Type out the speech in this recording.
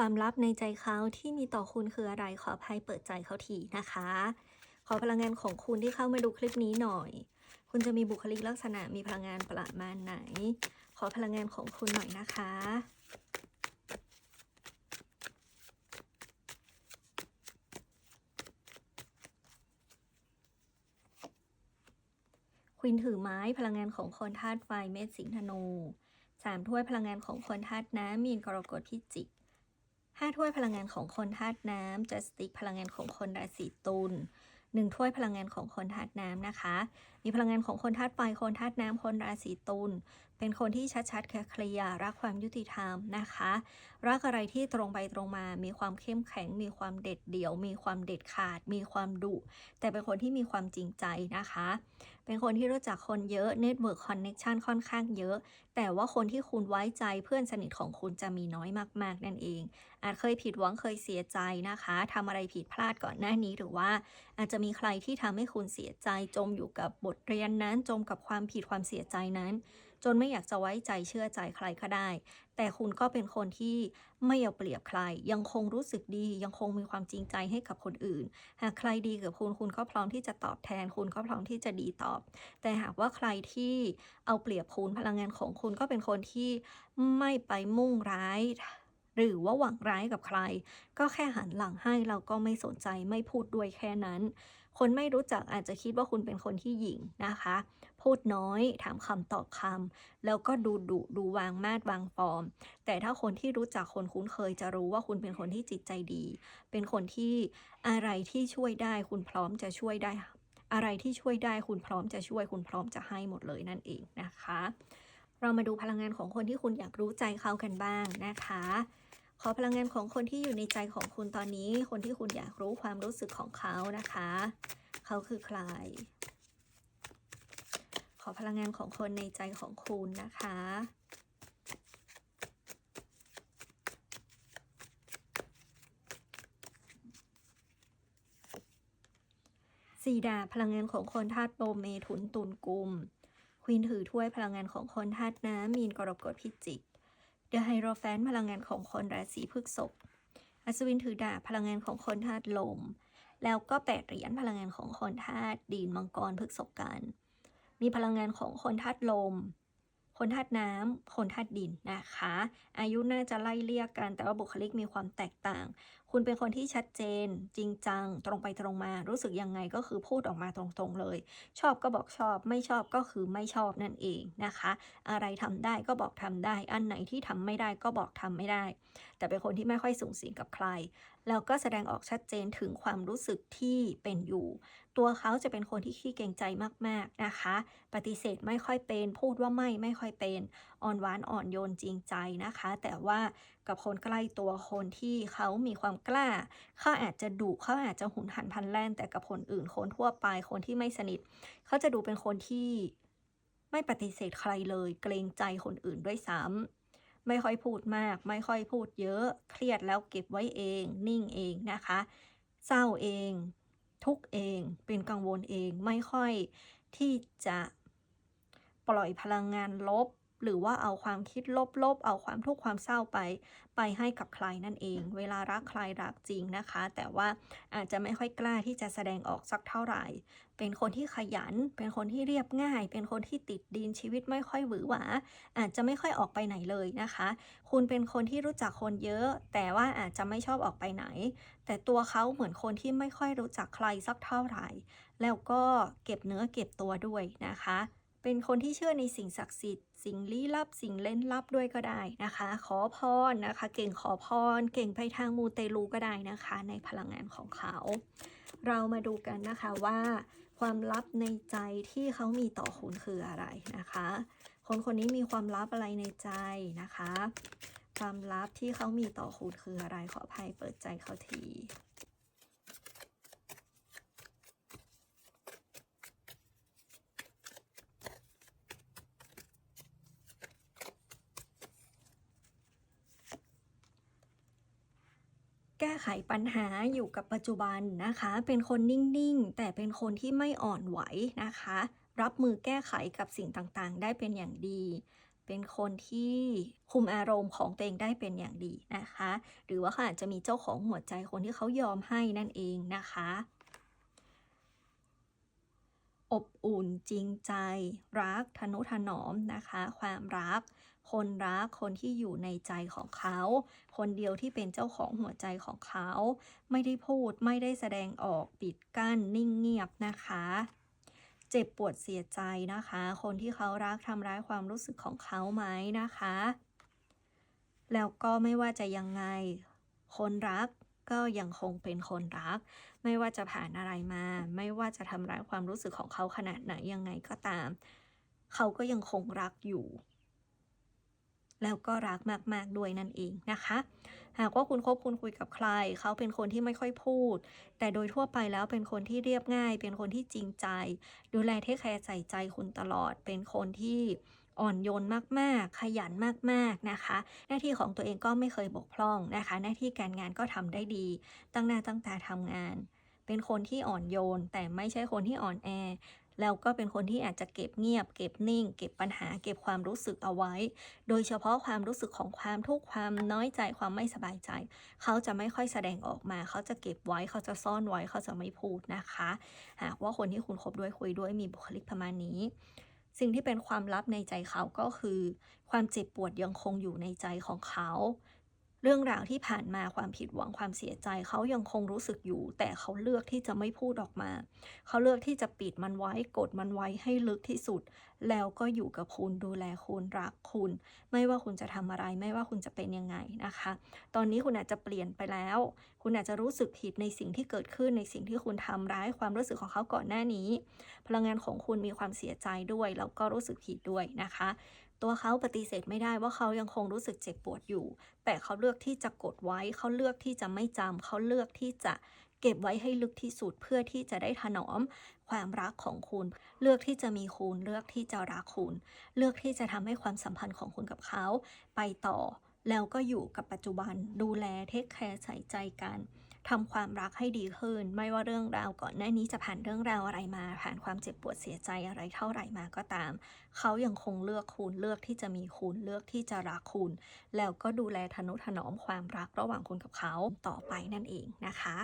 ความลับในใจเขาที่มีต่อคุณคืออะไรขออภัยเปิดใจเขาทีนะคะ ขอพลังงานของคุณที่เข้ามาดูคลิปนี้หน่อย คุณจะมีบุคลิกลักษณะมีพลังงานประมาณไหน ขอพลังงานของคุณหน่อยนะคะควินถือไม้พลังงานของคนธาตุไฟเมษสิงห์ธนูสามถ้วยพลังงานของคนธาตุน้ำมีนกรกฎพิจิก ห้าถ้วยพลังงานของคนธาตุน้ำจัสติกพลังงานของคนราศีตุลหนึ่งถ้วยพลังงานของคนธาตุน้ำนะคะ มีพลังงานของคนธาตุไฟคนธาตุน้ำคนราศีตุลเป็นคนที่ชัดๆแค่เคลียร์รักความยุติธรรมนะคะ รักอะไรที่ตรงไปตรงมา มีความเข้มแข็ง มีความเด็ดเดี่ยว มีความเด็ดขาด มีความดุแต่เป็นคนที่มีความจริงใจนะคะ เป็นคนที่รู้จักคนเยอะเน็ตเวิร์กคอนเน็กชันค่อนข้างเยอะ แต่ว่าคนที่คุณไว้ใจเพื่อนสนิทของคุณจะมีน้อยมาก ๆ นั่นเอง อาจเคยผิดหวังเคยเสียใจนะคะทำอะไรผิดพลาดก่อนหน้านี้หรือว่า อาจจะมีใครที่ทำให้คุณเสียใจจมอยู่กับบทเรียนนั้น จมกับความผิดความเสียใจนั้น จนไม่อยากจะไว้ใจเชื่อใจใครก็ได้ แต่คุณก็เป็นคนที่ไม่เอาเปรียบใคร ยังคงรู้สึกดี ยังคงมีความจริงใจให้กับคนอื่น หากใครดีกับคุณคุณก็พร้อมที่จะตอบแทน คุณก็พร้อมที่จะดีตอบ แต่หากว่าใครที่เอาเปรียบคุณพลังงานของคุณก็เป็นคนที่ไม่ไปมุ่งร้ายหรือว่าหวังร้ายกับใคร ก็แค่หันหลังให้เราก็ไม่สนใจไม่พูดด้วยแค่นั้น คนไม่รู้จักอาจจะคิดว่าคุณเป็นคนที่หยิ่งนะคะ พูดน้อย ถามคำตอบคำแล้วก็ดูดุดูวางมาดวางฟอร์ม แต่ถ้าคนที่รู้จักคนคุ้นเคยจะรู้ว่าคุณเป็นคนที่จิตใจดี เป็นคนที่อะไรที่ช่วยได้คุณพร้อมจะช่วยได้ อะไรที่ช่วยได้คุณพร้อมจะช่วยคุณพร้อมจะให้หมดเลยนั่นเองนะคะ เรามาดูพลังงานของคนที่คุณอยากรู้ใจเขากันบ้างนะคะขอพลังงานของคนที่อยู่ในใจของคุณตอนนี้ คนที่คุณอยากรู้ความรู้สึกของเขานะคะ เขาคือใคร อพลังงานของคนในใจของคุณนะคะ สีดาพลังงานของคนธาตุลมเมถุนตุลกุมควีนถือถ้วยพลังงานของคนธาตุน้ำมีนกรกฎพิจิกเดอะไฮโรแฟนพลังงานของคนราศีพฤษภอัศวินถือดาบพลังงานของคนธาตุลม แล้วก็แปดเหรียญพลังงานของคนธาตุดินมังกรพฤกษกัน มีพลังงานของคนธาตุลม คนธาตุน้ำ คนธาตุดินนะคะ อายุน่าจะไล่เลี่ยกัน แต่ว่าบุคลิกมีความแตกต่าง คุณเป็นคนที่ชัดเจน จริงจัง ตรงไปตรงมา รู้สึกยังไงก็คือพูดออกมาตรงๆเลย ชอบก็บอกชอบ ไม่ชอบก็คือไม่ชอบนั่นเองนะคะ อะไรทำได้ก็บอกทำได้ อันไหนที่ทำไม่ได้ก็บอกทำไม่ได้ แต่เป็นคนที่ไม่ค่อยสูงสิงกับใคร แล้วก็แสดงออกชัดเจนถึงความรู้สึกที่เป็นอยู่ ตัวเขาจะเป็นคนที่ขี้เกรงใจมากๆนะคะ ปฏิเสธไม่ค่อยเป็น พูดว่าไม่ไม่ค่อยเป็น อ่อนหวานอ่อนโยนจริงใจนะคะ แต่ว่ากับคนใกล้ตัวคนที่เขามีความกล้า เขาอาจจะดุเขาอาจจะหุนหันพลันแล่น แต่กับคนอื่นคนทั่วไปคนที่ไม่สนิท เขาจะดูเป็นคนที่ไม่ปฏิเสธใครเลย เกรงใจคนอื่นด้วยซ้ำ ไม่ค่อยพูดมาก ไม่ค่อยพูดเยอะ เครียดแล้วเก็บไว้เอง นิ่งเองนะคะ เศร้าเอง ทุกเอง เป็นกังวลเอง ไม่ค่อยที่จะปล่อยพลังงานลบ หรือว่าเอาความคิดลบๆ เอาความทุกข์ความเศร้าไป ไปให้กับใครนั่นเอง เวลารักใครรักจริงนะคะ แต่ว่าอาจจะไม่ค่อยกล้าที่จะแสดงออกสักเท่าไหร่ เป็นคนที่ขยัน เป็นคนที่เรียบง่าย เป็นคนที่ติดดินชีวิตไม่ค่อยหวือหวา อาจจะไม่ค่อยออกไปไหนเลยนะคะ คุณเป็นคนที่รู้จักคนเยอะ แต่ว่าอาจจะไม่ชอบออกไปไหน แต่ตัวเขาเหมือนคนที่ไม่ค่อยรู้จักใครสักเท่าไหร่ แล้วก็เก็บเนื้อเก็บตัวด้วยนะคะ เป็นคนที่เชื่อในสิ่งศักดิ์สิทธิ์ สิ่งลี้ลับ สิ่งเล่นลับด้วยก็ได้นะคะ ขอพรนะคะ เก่งขอพร เก่งไปทางมูเตลูก็ได้นะคะ ในพลังงานของเขา เรามาดูกันนะคะว่าความลับในใจที่เขามีต่อคุณคืออะไรนะคะ คนคนนี้มีความลับอะไรในใจนะคะ ความลับที่เขามีต่อคุณคืออะไรขออภัยเปิดใจเขาที แก้ไขปัญหาอยู่กับปัจจุบันนะคะ เป็นคนนิ่งๆ แต่เป็นคนที่ไม่อ่อนไหวนะคะ รับมือแก้ไขกับสิ่งต่างๆ ได้เป็นอย่างดี เป็นคนที่คุมอารมณ์ของตัวเองได้เป็นอย่างดีนะคะ หรือว่าเขาอาจจะมีเจ้าของหัวใจคนที่เขายอมให้นั่นเองนะคะ อบอุ่นจริงใจ รักทนุถนอมนะคะ ความรัก คนรักคนที่อยู่ในใจของเขา คนเดียวที่เป็นเจ้าของหัวใจของเขา ไม่ได้พูดไม่ได้แสดงออกปิดกั้นนิ่งเงียบนะคะ เจ็บปวดเสียใจนะคะ คนที่เขารักทำร้ายความรู้สึกของเขาไหมนะคะ แล้วก็ไม่ว่าจะยังไง คนรักก็ยังคงเป็นคนรัก ไม่ว่าจะผ่านอะไรมา ไม่ว่าจะทำร้ายความรู้สึกของเขาขนาดไหนยังไงก็ตาม เขาก็ยังคงรักอยู่ แล้วก็รักมาก ๆ ด้วยนั่นเองนะคะ หากว่าคุณคบคุณคุยกับใคร เขาเป็นคนที่ไม่ค่อยพูด แต่โดยทั่วไปแล้วเป็นคนที่เรียบง่าย เป็นคนที่จริงใจ ดูแลเทคแคร์ใส่ใจคุณตลอด เป็นคนที่อ่อนโยนมาก ๆ ขยันมาก ๆ นะคะ หน้าที่ของตัวเองก็ไม่เคยบกพร่องนะคะ หน้าที่การงานก็ทำได้ดี ตั้งหน้าตั้งตาทำงาน เป็นคนที่อ่อนโยน แต่ไม่ใช่คนที่อ่อนแอ แล้วก็เป็นคนที่อาจจะเก็บเงียบ เก็บนิ่ง เก็บปัญหา เก็บความรู้สึกเอาไว้ โดยเฉพาะความรู้สึกของความทุกข์ความน้อยใจความไม่สบายใจ เขาจะไม่ค่อยแสดงออกมา เขาจะเก็บไว้เขาจะซ่อนไว้เขาจะไม่พูดนะคะ หากว่าคนที่คุณคบด้วยคุยด้วยมีบุคลิกประมาณนี้สิ่งที่เป็นความลับในใจเขาก็คือ ความเจ็บปวดยังคงอยู่ในใจของเขา เรื่องราวที่ผ่านมาความผิดหวังความเสียใจเขายังคงรู้สึกอยู่ แต่เขาเลือกที่จะไม่พูดออกมา เขาเลือกที่จะปิดมันไว้กดมันไว้ให้ลึกที่สุด แล้วก็อยู่กับคุณดูแลคุณรักคุณ ไม่ว่าคุณจะทำอะไรไม่ว่าคุณจะเป็นยังไงนะคะ ตอนนี้คุณอาจจะเปลี่ยนไปแล้ว คุณอาจจะรู้สึกผิดในสิ่งที่เกิดขึ้นในสิ่งที่คุณทำร้ายความรู้สึกของเขาก่อนหน้านี้ พลังงานของคุณมีความเสียใจด้วยแล้วก็รู้สึกผิดด้วยนะคะ ตัวเขาปฏิเสธไม่ได้ว่าเขายังคงรู้สึกเจ็บปวดอยู่ แต่เขาเลือกที่จะกดไว้ เขาเลือกที่จะไม่จำเขาเลือกที่จะเก็บไว้ให้ลึกที่สุดเพื่อที่จะได้ถนอมความรักของคุณ เลือกที่จะมีคุณ เลือกที่จะรักคุณ เลือกที่จะทำให้ความสัมพันธ์ของคุณกับเขา ไปต่อ แล้วก็อยู่กับปัจจุบัน ดูแลเทคแคร์ใส่ใจกัน ทำความรักให้ดีขึ้น ไม่ว่าเรื่องราวก่อนหน้านี้จะผ่านเรื่องราวอะไรมา ผ่านความเจ็บปวดเสียใจอะไรเท่าไหร่มาก็ตาม เขายังคงเลือกคุณเลือกที่จะมีคุณเลือกที่จะรักคุณ แล้วก็ดูแลทนุถนอมความรักระหว่างคุณกับเขาต่อไปนั่นเองนะคะ